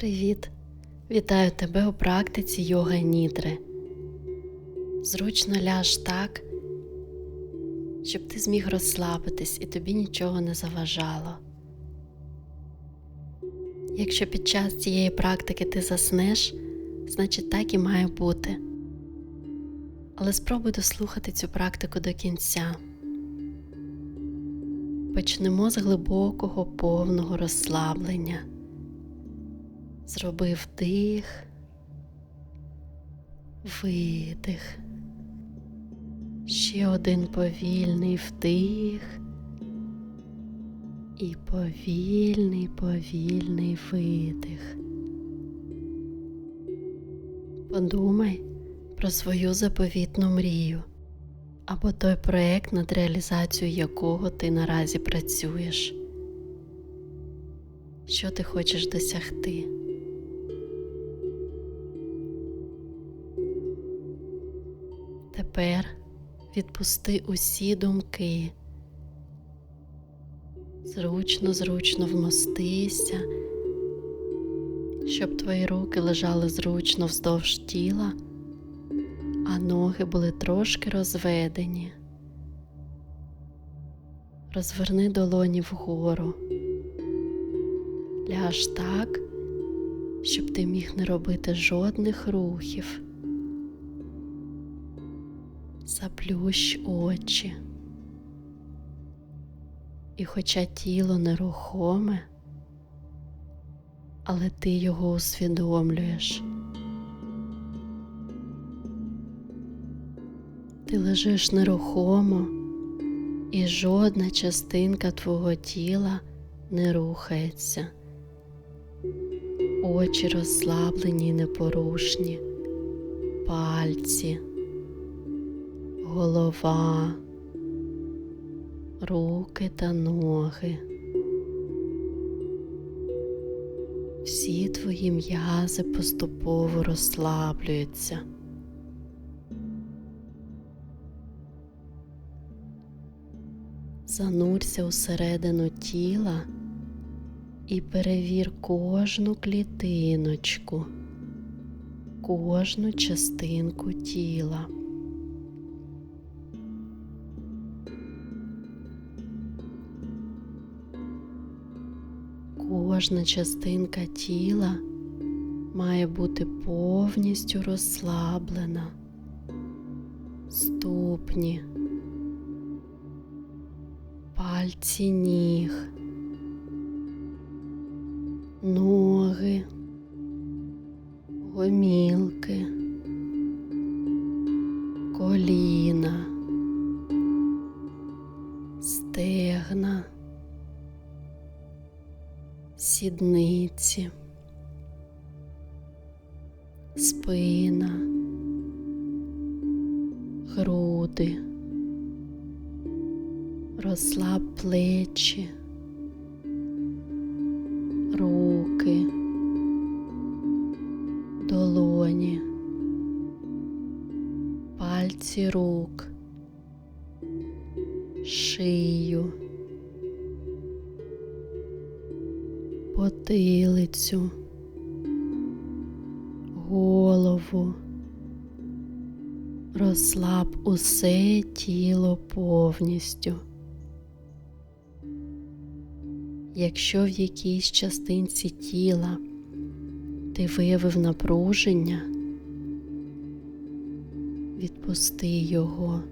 Привіт! Вітаю тебе у практиці йога нідри. Зручно ляж так, щоб ти зміг розслабитись і тобі нічого не заважало. Якщо під час цієї практики ти заснеш, значить так і має бути. Але спробуй дослухати цю практику до кінця. Почнемо з глибокого повного розслаблення. Зроби вдих, видих. Ще один повільний вдих і повільний, повільний видих. Подумай про свою заповітну мрію або той проект, над реалізацією якого ти наразі працюєш. Що ти хочеш досягти? Тепер відпусти усі думки. Зручно, зручно вмостися, щоб твої руки лежали зручно вздовж тіла, а ноги були трошки розведені. Розверни долоні вгору. Ляж так, щоб ти міг не робити жодних рухів. Заплющ очі. І хоча тіло нерухоме, але ти його усвідомлюєш. Ти лежиш нерухомо, і жодна частинка твого тіла не рухається. Очі розслаблені й непорушні, пальці голова, руки та ноги. Всі твої м'язи поступово розслаблюються. Занурся усередину тіла і перевір кожну клітиночку, кожну частинку тіла. Кожна частинка тіла має бути повністю розслаблена, ступні, пальці ніг, пальці рук, шию. потилицю, голову, розслаб усе тіло повністю. Якщо в якійсь частинці тіла ти виявив напруження, відпусти його,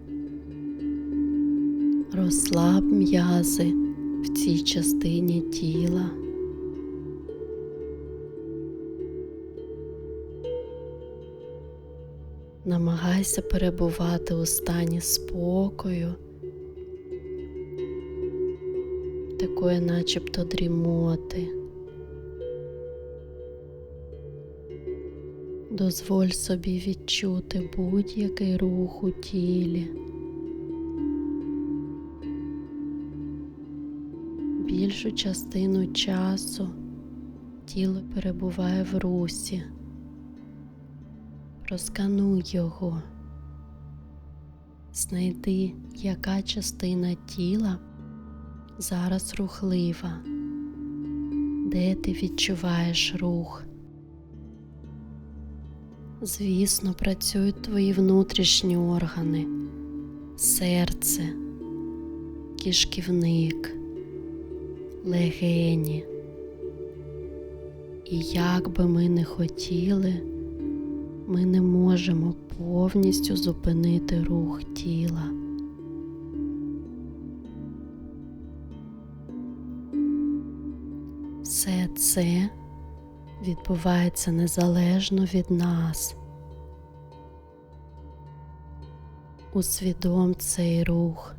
розслаб м'язи в цій частині тіла. Намагайся перебувати у стані спокою, такої начебто дрімоти. Дозволь собі відчути будь-який рух у тілі. Більшу частину часу тіло перебуває в русі. Розкануй його, знайди, яка частина тіла зараз рухлива, де ти відчуваєш рух Звісно, працюють твої внутрішні органи, серце, кишківник, легені. І як би ми не хотіли, ми не можемо повністю зупинити рух тіла. Все це відбувається незалежно від нас. Усвідом цей рух.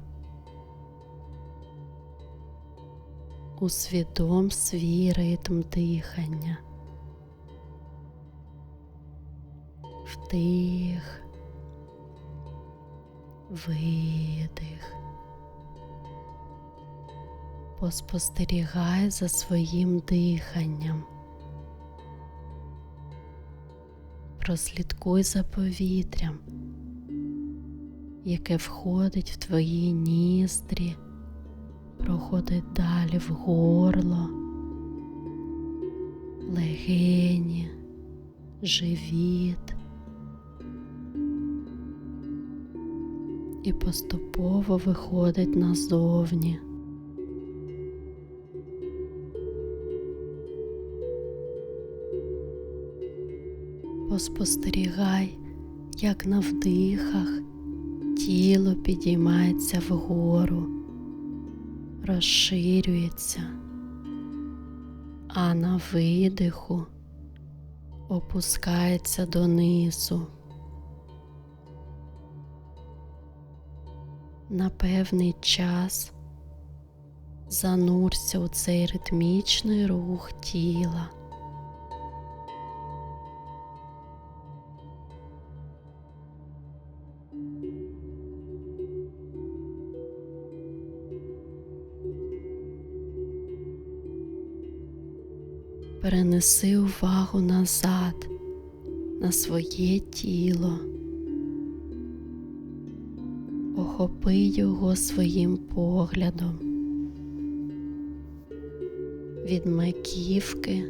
Усвідом свій ритм дихання. Вдих, видих. Поспостерігай за своїм диханням. Прослідкуй за повітрям, яке входить в твої ніздрі, проходить далі в горло, легені, живіт. І поступово виходить назовні. Поспостерігай, як на вдихах тіло підіймається вгору, розширюється, а на видиху опускається донизу. На певний час занурся у цей ритмічний рух тіла. Перенеси увагу назад на своє тіло, охопи його своїм поглядом від маківки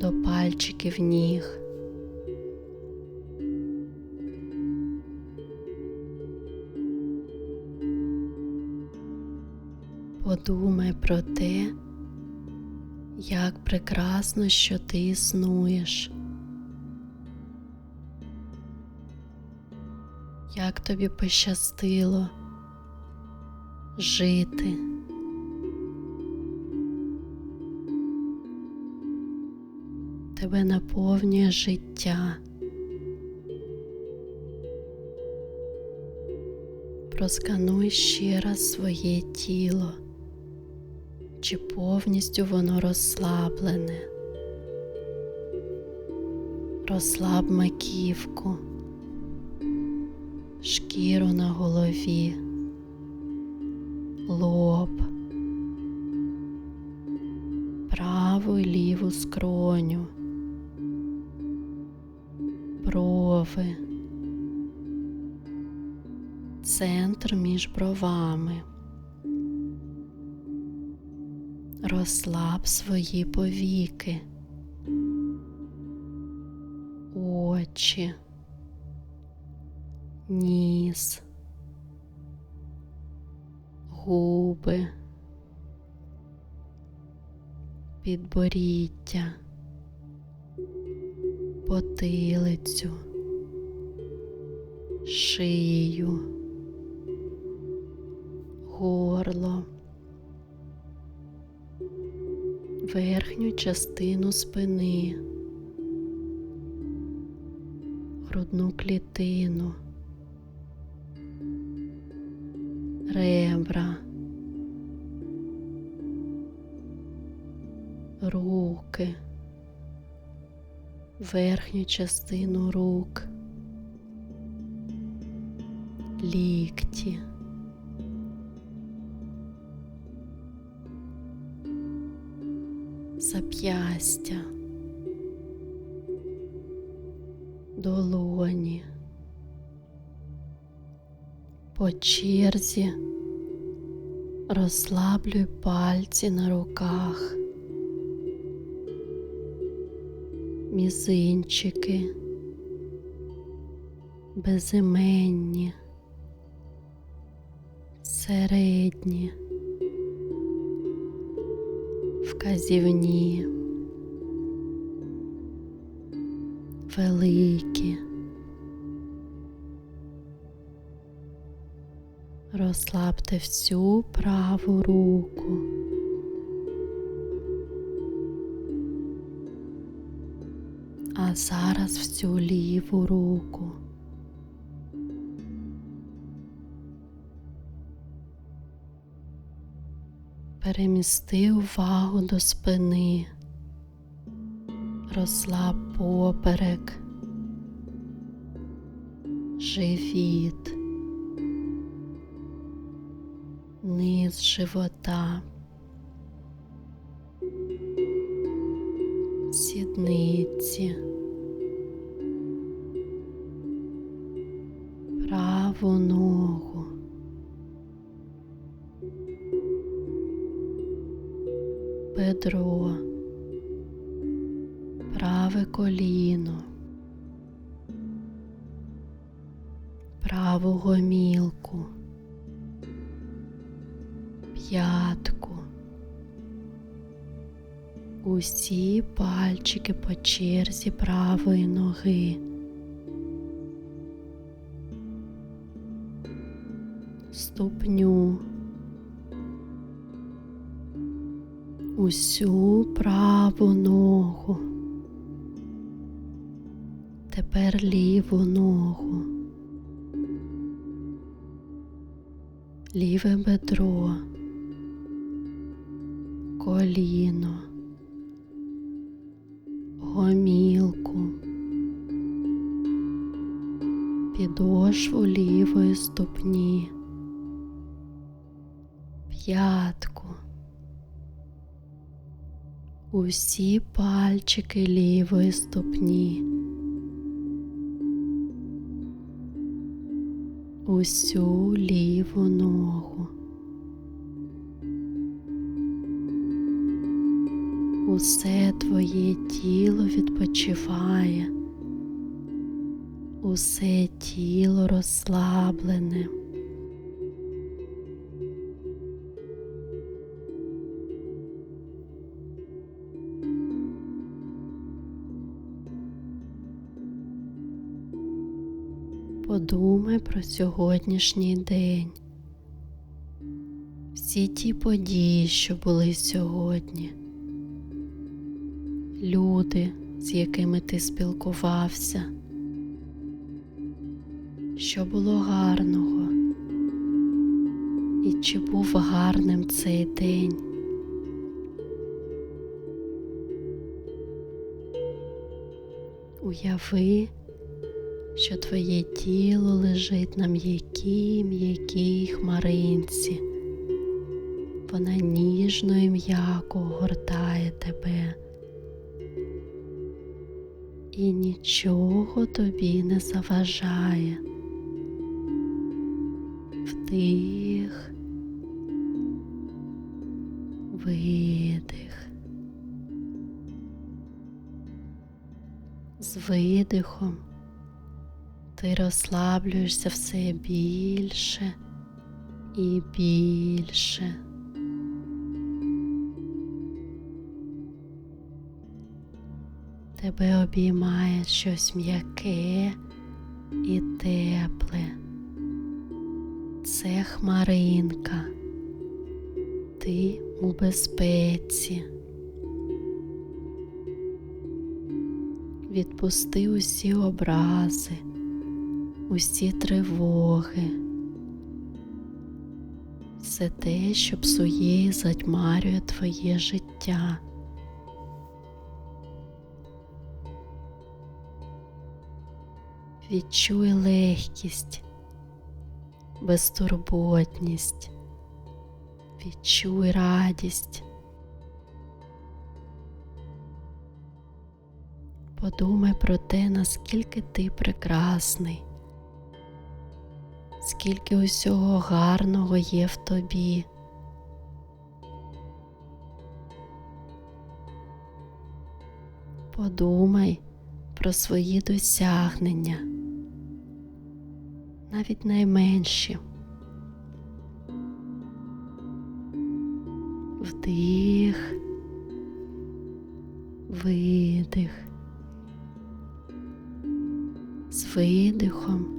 до пальчиків ніг. Подумай про те, як прекрасно, що ти існуєш. Як тобі пощастило жити. Тебе наповнює життя. Проскануй ще раз своє тіло чи повністю воно розслаблене. Розслаб маківку, шкіру на голові, лоб, праву і ліву скроню, брови, центр між бровами. Розслаб свої повіки, очі, ніс, губи, підборіддя, потилицю, шию, горло. Верхню частину спини, грудну клітину, ребра, руки, верхню частину рук, лікті. Зап'ястя, долоні, по черзі розслаблюй пальці на руках, мізинчики, безіменні, середні, вказівні, великі. Розслабте всю праву руку. А зараз всю ліву руку. Перемісти увагу до спини, розслаб поперек, живіт, низ живота, сідниці, праву ногу. Бедро, праве коліно, праву гомілку, п'ятку, усі пальчики по черзі правої ноги. Ступню усю праву ногу, тепер ліву ногу, ліве бедро, коліно, гомілку, підошву лівої ступні, п'ятку усі пальчики лівої ступні, усю ліву ногу. Усе твоє тіло відпочиває, усе тіло розслаблене. Подумай про сьогоднішній день, всі ті події, що були сьогодні, люди, з якими ти спілкувався, що було гарного, і чи був гарним цей день. Уяви, що твоє тіло лежить на м'якій м'якій хмаринці. Вона ніжно і м'яко огортає тебе. І нічого тобі не заважає. Вдих, видих. З видихом ти розслаблюєшся все більше і більше. Тебе обіймає щось м'яке і тепле. Це хмаринка, ти у безпеці. Відпусти усі образи, усі тривоги, все те, що псує і затьмарює твоє життя. Відчуй легкість, безтурботність, відчуй радість. Подумай про те, наскільки ти прекрасний, скільки усього гарного є в тобі. Подумай про свої досягнення, навіть найменші. Вдих, видих. З видихом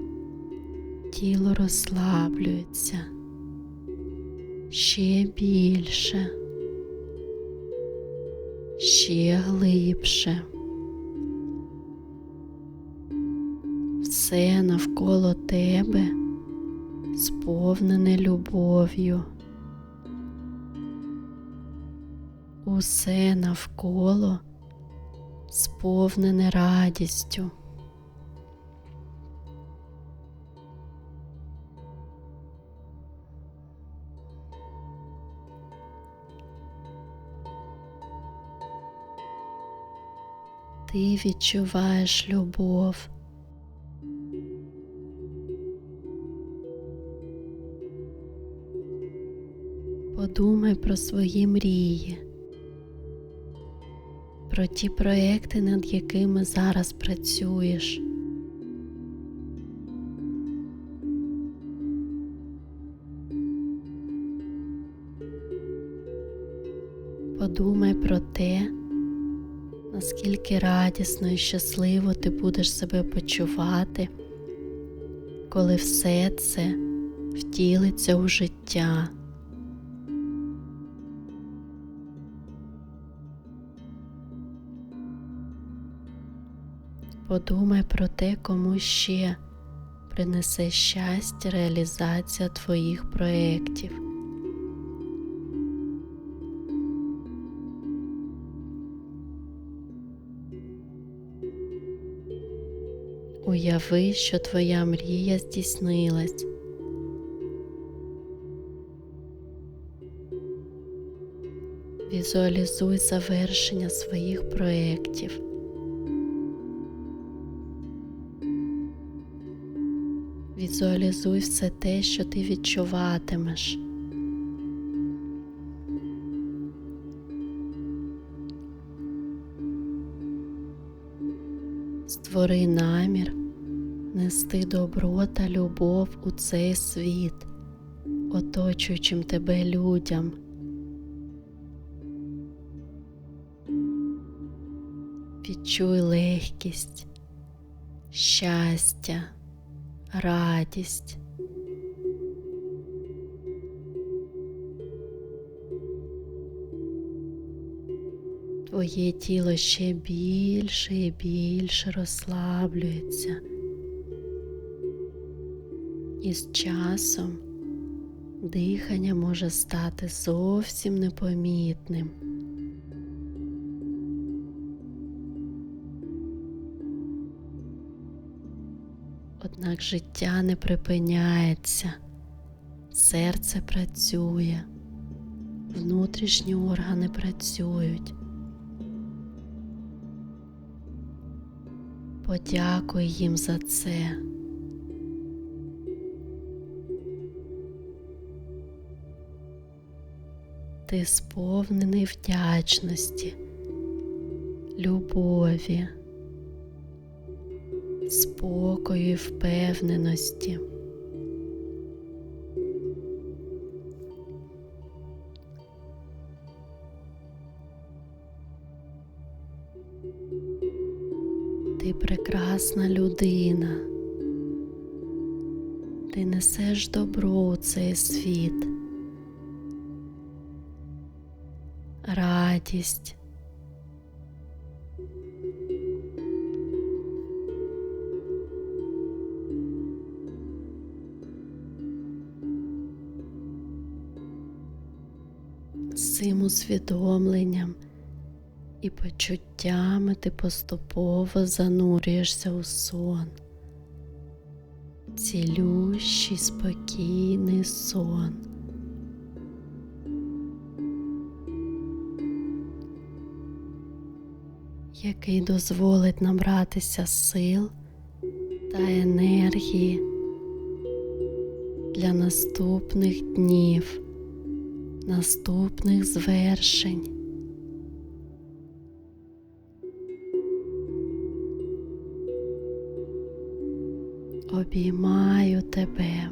тіло розслаблюється ще більше, ще глибше. Все навколо тебе сповнене любов'ю. Усе навколо сповнене радістю. Ти відчуваєш любов. Подумай про свої мрії, про ті проекти, над якими зараз працюєш. Подумай про те, наскільки радісно і щасливо ти будеш себе почувати, коли все це втілиться у життя. Подумай про те, кому ще принесе щастя реалізація твоїх проєктів. Уяви, що твоя мрія здійснилась. Візуалізуй завершення своїх проєктів. Візуалізуй все те, що ти відчуватимеш. Створи намір нести добро та любов у цей світ, оточуючим тебе людям. Відчуй легкість, щастя, радість. Твоє тіло ще більше і більше розслаблюється. І з часом дихання може стати зовсім непомітним. Однак життя не припиняється, серце працює, внутрішні органи працюють. Подякуй їм за це. Ти сповнений вдячності, любові, спокою і впевненості. Прекрасна людина. Ти несеш добро у цей світ, радість. Цим усвідомленням і почуттями ти поступово занурюєшся у сон, цілющий спокійний сон. який дозволить набратися сил та енергії для наступних днів, наступних звершень. Обіймаю тебе.